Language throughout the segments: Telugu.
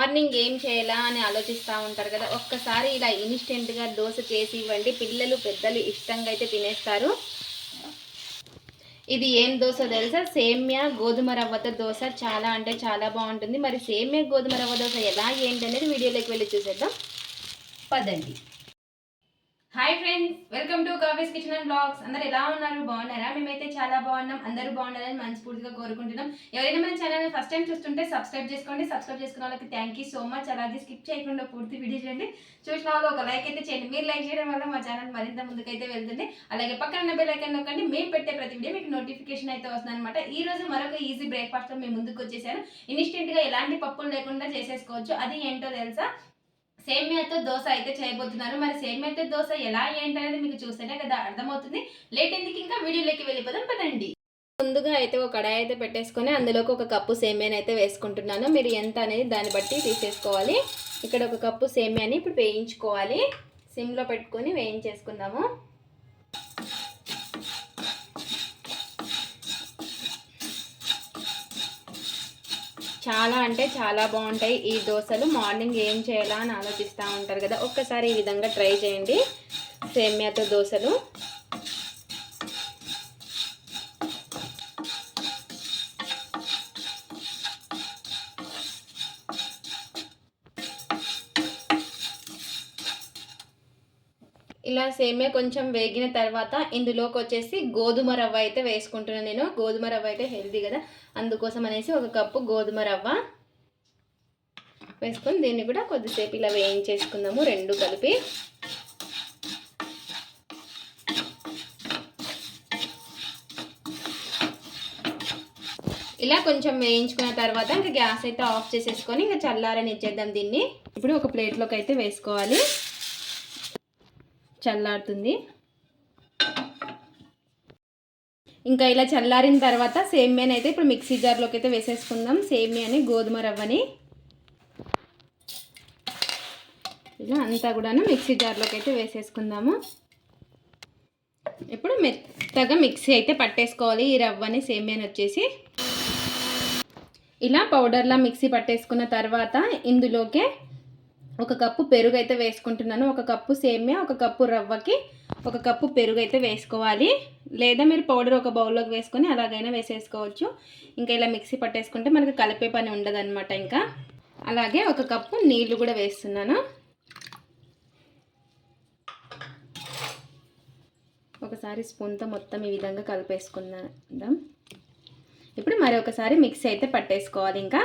మార్నింగ్ ఏం చేయాలా అని ఆలోచిస్తూ ఉంటారు కదా ఒక్కసారి ఇలా ఇన్స్టెంట్గా దోశ చేసి ఇవ్వండి. పిల్లలు పెద్దలు ఇష్టంగా అయితే తినేస్తారు. ఇది ఏం దోశ తెలుసా? సేమ్యా గోధుమ రవ్వతో దోశ. చాలా అంటే చాలా బాగుంటుంది. మరి సేమ్యా గోధుమ రవ్వ దోశ ఎలా ఏంటి అనేది వీడియోలోకి వెళ్ళి చూసేద్దాం. పదండి. Hi friends welcome to coffee's kitchen and blogs అందరు ఎలా ఉన్నారు? బాగున్నారా? మేమైతే చాలా బాగున్నాం. అందరూ బాగున్నారని మనస్ఫూర్తిగా కోరుకుంటున్నాం. ఎవరైనా మన ఛానల్ ఫస్ట్ టైం చూస్తుంటే సబ్స్క్రైబ్ చేసుకోండి. సబ్స్క్రైబ్ చేసుకున్న వాళ్ళకి థ్యాంక్ యూ సో మచ్ అలాగే స్కిప్ చేయకుండా పూర్తి వీడియో చేయండి చూసిన వాళ్ళు ఒక లైక్ అయితే చేయండి. మీరు లైక్ చేయడం వల్ల మా ఛానల్ మరింత ముందుకైతే వెళ్తుంది. అలాగే పక్కన ఉన్న బెల్ ఐకన్ నొక్కండి. మేము పెట్టే ప్రతి వీడియో మీకు నోటిఫికేషన్ అయితే వస్తుంది అనమాట ఈ రోజు మరొక ఈజీ బ్రేక్ఫాస్ట్లో మేము ముందుకు వచ్చేసాను. ఇన్స్టెంట్గా ఎలాంటి పప్పులు లేకుండా చేసేసుకోవచ్చు. అది ఏంటో తెలుసా? సేమియాతో దోశ అయితే చేయబోతున్నారు. మరి సేమియాతో దోశ ఎలా ఏంటనేది మీకు చూస్తేనే కదా అర్థమవుతుంది. లేట్ ఎందుకు ఇంకా వీడియోలోకి వెళ్ళిపోదాం పదండి. ముందుగా అయితే ఒక కడాయి అయితే పెట్టేసుకొని అందులోకి ఒక కప్పు సేమియాని అయితే వేసుకుంటున్నాను. మీరు ఎంత అనేది దాన్ని బట్టి తీసేసుకోవాలి. ఇక్కడ ఒక కప్పు సేమియాని ఇప్పుడు వేయించుకోవాలి. సిమ్లో పెట్టుకొని వేయించేసుకుందాము. చాలా అంటే చాలా బాగుంటాయి. ఈ దోశలు మార్నింగ్ ఏం చేయాలా అని ఆలోచిస్తూ ఉంటారు కదా ఒక్కసారి ఈ విధంగా ట్రై చేయండి. సేమ్యాతో దోశలు. ఇలా సేమే కొంచెం వేగిన తర్వాత ఇందులోకి వచ్చేసి గోధుమ రవ్వ అయితే వేసుకుంటున్నాను నేను. గోధుమ రవ్వ అయితే హెల్తీ కదా. అందుకోసం అనేసి ఒక కప్పు గోధుమ రవ్వ వేసుకొని దీన్ని కూడా కొద్దిసేపు ఇలా వేయించేసుకుందాము రెండు కలిపి. ఇలా కొంచెం వేయించుకున్న తర్వాత ఇంకా గ్యాస్ అయితే ఆఫ్ చేసేసుకొని ఇంకా చల్లారని ఇచ్చేద్దాం దీన్ని. ఇప్పుడు ఒక ప్లేట్లోకి అయితే వేసుకోవాలి. చల్లారుతుంది. ఇంకా ఇలా చల్లారిన తర్వాత సేమ్యాని అయితే ఇప్పుడు మిక్సీ జార్లోకి అయితే వేసేసుకుందాం. సేమ్యాని గోధుమ రవ్వని. ఇలా అంతా కూడాను మిక్సీ జార్లోకి అయితే వేసేసుకుందాము. ఇప్పుడు మెత్తగా మిక్సీ అయితే పట్టేసుకోవాలి. ఈ రవ్వని సేమ్యాని వచ్చేసి. ఇలా పౌడర్లా మిక్సీ పట్టేసుకున్న తర్వాత ఇందులోకే ఒక కప్పు పెరుగు అయితే వేసుకుంటున్నాను. ఒక కప్పు సేమ్యా ఒక కప్పు రవ్వకి ఒక కప్పు పెరుగు అయితే వేసుకోవాలి. లేదా మీరు పౌడర్ ఒక బౌల్లోకి వేసుకొని అలాగైనా వేసేసుకోవచ్చు. ఇంకా ఇలా మిక్సీ పట్టేసుకుంటే మనకి కలిపే పని ఉండదన్నమాట ఇంకా. అలాగే ఒక కప్పు నీళ్ళు కూడా వేస్తున్నాను. ఒకసారి స్పూన్తో మొత్తం ఈ విధంగా కలిపేసుకుందాం. ఇప్పుడు మరొకసారి మిక్సీ అయితే పట్టేసుకోవాలి ఇంకా.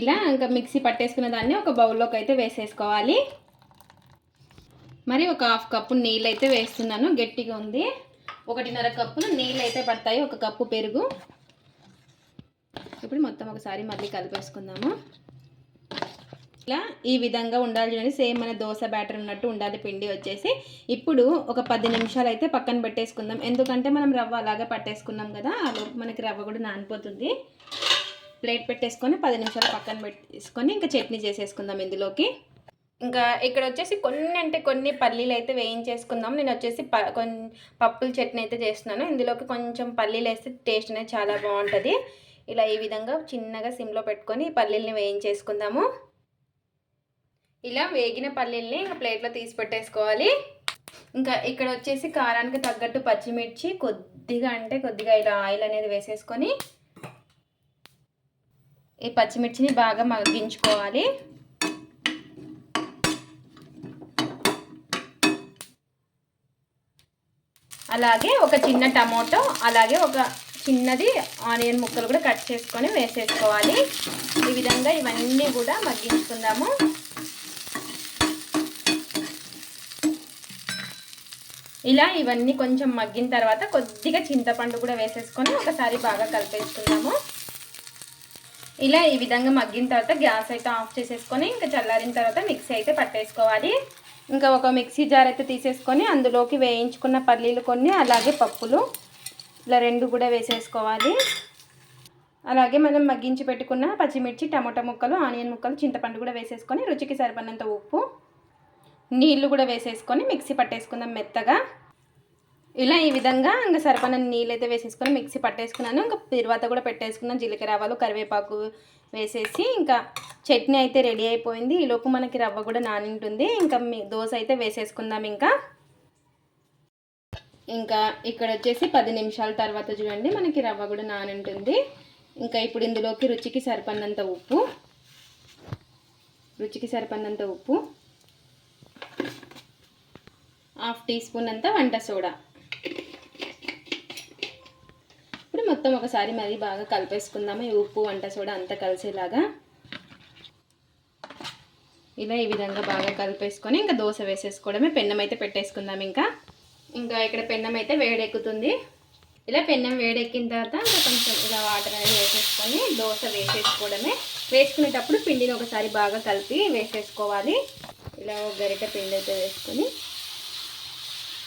ఇలా ఇంకా మిక్సీ పట్టేసుకున్న దాన్ని ఒక బౌల్లోకి అయితే వేసేసుకోవాలి. మరి ఒక హాఫ్ కప్పు నీళ్ళు అయితే వేస్తున్నాను గట్టిగా ఉంది. ఒకటిన్నర కప్పులు నీళ్ళు అయితే పడతాయి ఒక కప్పు పెరుగు. ఇప్పుడు మొత్తం ఒకసారి మళ్ళీ కలిపేసుకుందాము. ఇలా ఈ విధంగా ఉండాలి చూడండి సేమ్ మన దోశ బ్యాటర్ ఉన్నట్టు ఉండాలి పిండి వచ్చేసి. ఇప్పుడు ఒక పది నిమిషాలు అయితే పక్కన పెట్టేసుకుందాం. ఎందుకంటే మనం రవ్వ అలాగే పట్టేసుకున్నాం కదా ఆ లోపు మనకి రవ్వ కూడా నానిపోతుంది. ప్లేట్ పెట్టేసుకొని పది నిమిషాలు పక్కన పెట్టేసుకొని ఇంకా చట్నీ చేసేసుకుందాం ఇందులోకి. ఇంకా ఇక్కడ వచ్చేసి కొన్ని అంటే కొన్ని పల్లీలు అయితే వేయించేసుకుందాం. నేను వచ్చేసి ప కొన్ని పప్పుల చట్నీ అయితే చేస్తున్నాను. ఇందులోకి కొంచెం పల్లీలు వేస్తే టేస్ట్ అనేది చాలా బాగుంటుంది. ఇలా ఈ విధంగా చిన్నగా సిమ్లో పెట్టుకొని పల్లీలని పల్లీల్ని వేయించేసుకుందాము. ఇలా వేగిన పల్లీల్ని ఇంకా ప్లేట్లో తీసి పెట్టేసుకోవాలి. ఇంకా ఇక్కడ వచ్చేసి కారానికి తగ్గట్టు పచ్చిమిర్చి కొద్దిగా అంటే కొద్దిగా ఇలా ఆయిల్ అనేది వేసేసుకొని ఈ పచ్చిమిర్చిని బాగా మగ్గించుకోవాలి. అలాగే ఒక చిన్న టమాటో అలాగే ఒక చిన్నది ఆనియన్ ముక్కలు కూడా కట్ చేసుకొని వేసేసుకోవాలి. ఈ విధంగా ఇవన్నీ కూడా మగ్గించుకుందాము. ఇలా ఇవన్నీ కొంచెం మగ్గిన తర్వాత కొద్దిగా చింతపండు కూడా వేసేసుకొని ఒకసారి బాగా కలిపేసుకుందాము. ఇలా ఈ విధంగా మగ్గిన తర్వాత గ్యాస్ అయితే ఆఫ్ చేసేసుకొని ఇంకా చల్లారిన తర్వాత మిక్సీ అయితే పట్టేసుకోవాలి. ఇంకా ఒక మిక్సీ జార్ అయితే తీసేసుకొని అందులోకి వేయించుకున్న పల్లీలు కొన్ని అలాగే పప్పులు ఇలా రెండు కూడా వేసేసుకోవాలి. అలాగే మనం మగ్గించి పెట్టుకున్న పచ్చిమిర్చి టమాటా ముక్కలు ఆనియన్ ముక్కలు చింతపండు కూడా వేసేసుకొని రుచికి సరిపడినంత ఉప్పు నీళ్ళు కూడా వేసేసుకొని మిక్సీ పట్టేసుకుందాం మెత్తగా. ఇలా ఈ విధంగా ఇంకా సరిపడిన నీళ్ళు అయితే వేసేసుకొని మిక్సీ పట్టేసుకున్నాను. ఇంకా తర్వాత కూడా పెట్టేసుకున్నాను. జీలకర్ర ఆవాలు కరివేపాకు వేసేసి ఇంకా చట్నీ అయితే రెడీ అయిపోయింది. ఈలోపు మనకి రవ్వ కూడా నానింటుంది. ఇంకా మీ దోశ అయితే వేసేసుకుందాం ఇంకా. ఇంకా ఇక్కడ వచ్చేసి పది నిమిషాల తర్వాత చూడండి మనకి రవ్వ కూడా నానింటుంది. ఇంకా ఇప్పుడు ఇందులోకి రుచికి సరిపడినంత ఉప్పు రుచికి సరిపడినంత ఉప్పు హాఫ్ టీ స్పూన్ అంత వంట సోడా. మొత్తం ఒకసారి మరీ బాగా కలిపేసుకుందాము? ఈ ఉప్పు వంట సోడా అంతా కలిసేలాగా. ఇలా ఈ విధంగా బాగా కలిపేసుకొని ఇంకా దోశ వేసేసుకోవడమే. పెన్నం అయితే పెట్టేసుకుందాం ఇంకా. ఇంకా ఇక్కడ పెన్నం అయితే వేడెక్కుతుంది. ఇలా పెన్నం వేడెక్కిన తర్వాత ఇంకా కొంచెం ఇలా వాటర్ అనేది వేసేసుకొని దోశ వేసేసుకోవడమే. వేసుకునేటప్పుడు పిండిని ఒకసారి బాగా కలిపి వేసేసుకోవాలి. ఇలా ఒక గరిట పిండి అయితే వేసుకొని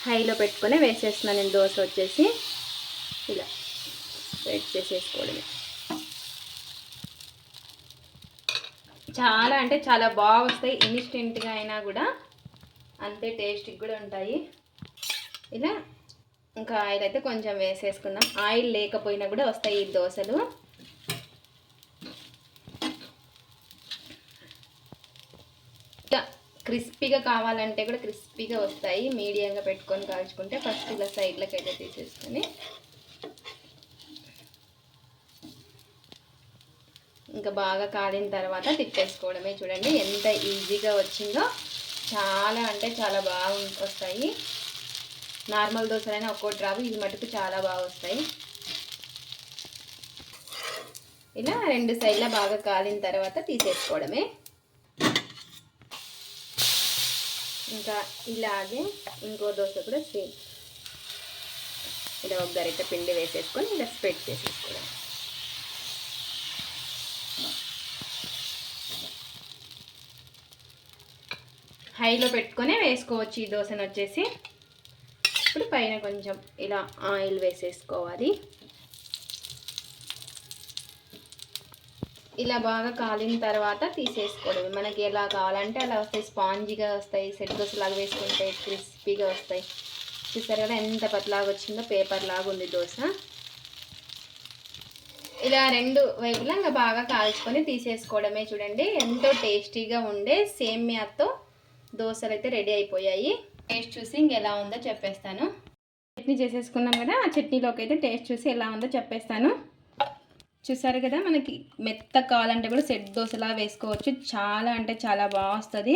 హైలో పెట్టుకొని వేసేస్తున్నాను నేను దోశ వచ్చేసి. ఇలా. స్ప్రెడ్ చేసేసుకోవడమే చాలా అంటే చాలా బాగా వస్తాయి ఇన్స్టెంట్గా అయినా కూడా అంతే టేస్ట్కి కూడా ఉంటాయి. ఇలా ఇంకా ఆయిల్ అయితే కొంచెం వేసేసుకుందాం. ఆయిల్ లేకపోయినా కూడా వస్తాయి ఈ దోశలు. క్రిస్పీగా కావాలంటే కూడా క్రిస్పీగా వస్తాయి. మీడియంగా పెట్టుకొని కాల్చుకుంటే ఫస్ట్ ఇలా సైడ్లకి అయితే తీసేసుకొని ఇంకా బాగా కాలిన తర్వాత తిప్పేసుకోవడమే. చూడండి ఎంత ఈజీగా వచ్చిందో. చాలా అంటే చాలా బాగా వస్తాయి. నార్మల్ దోశలైనా ఒక్కోటి రావు ఇది మటుకు చాలా బాగా వస్తాయి. ఇలా రెండు సైడ్ల బాగా కాలిన తర్వాత తీసేసుకోవడమే. ఇంకా ఇలాగే ఇంకో దోశ కూడా సేమ్. ఇలా ఒక గరిట పిండి వేసేసుకొని ఇలా స్ప్రెడ్ చేసేసుకోవడం హైలో పెట్టుకొని వేసుకోవచ్చు. ఈ దోశను వచ్చేసి ఇప్పుడు పైన కొంచెం ఇలా ఆయిల్ వేసేసుకోవాలి. ఇలా బాగా కాలిన తర్వాత తీసేసుకోవడం మనకి ఎలా కావాలంటే అలా వస్తాయి. స్పాంజీగా వస్తాయి. సెట్ దోశలాగా వేసుకుంటే క్రిస్పీగా వస్తాయి. చూసారు కదా ఎంత పతలాగా వచ్చిందో పేపర్ లాగా ఉంది దోశ. ఇలా రెండు వైపులా ఇంకా బాగా కాల్చుకొని తీసేసుకోవడమే. చూడండి ఎంతో టేస్టీగా ఉండే సేమ్యాతో దోశలు అయితే రెడీ అయిపోయాయి. టేస్ట్ చూసి ఇంకెలా ఉందో చెప్పేస్తాను. చట్నీ చేసేసుకున్నాం కదా ఆ చట్నీలోకి అయితే టేస్ట్ చూసి ఎలా ఉందో చెప్పేస్తాను. చూసారు కదా మనకి మెత్త కావాలంటే కూడా సెట్ దోశలా వేసుకోవచ్చు. చాలా అంటే చాలా బాగా వస్తుంది.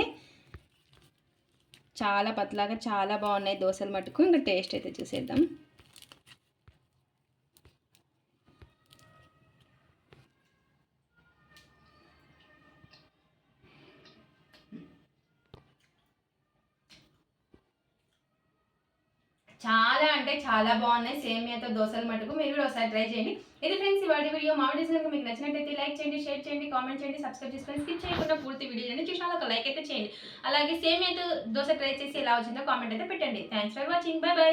చాలా పతలాగా చాలా బాగున్నాయి దోశలు మటుకు. ఇంకా టేస్ట్ అయితే చూసేద్దాం. చాలా అంటే చాలా బాగున్నాయి. సేమియాతో దోశలు మటుకు మీరు కూడా ఒకసారి ట్రై చేయండి. ఇది ఫ్రెండ్స్ ఇవాళ వీడియో మా వీడియోస్ కనుక మీకు నచ్చినట్టయితే లైక్ చేయండి షేర్ చేయండి కామెంట్ చేయండి సబ్స్క్రైబ్ చేసుకొని స్కిప్ చేయకుండా పూర్తి వీడియో అని చూసిన ఒక లైక్ అయితే చేయండి. అలాగే సేమియాతో దోశ ట్రై చేసి ఎలా వచ్చిందో కామెంట్ అయితే పెట్టండి. Thanks for watching bye bye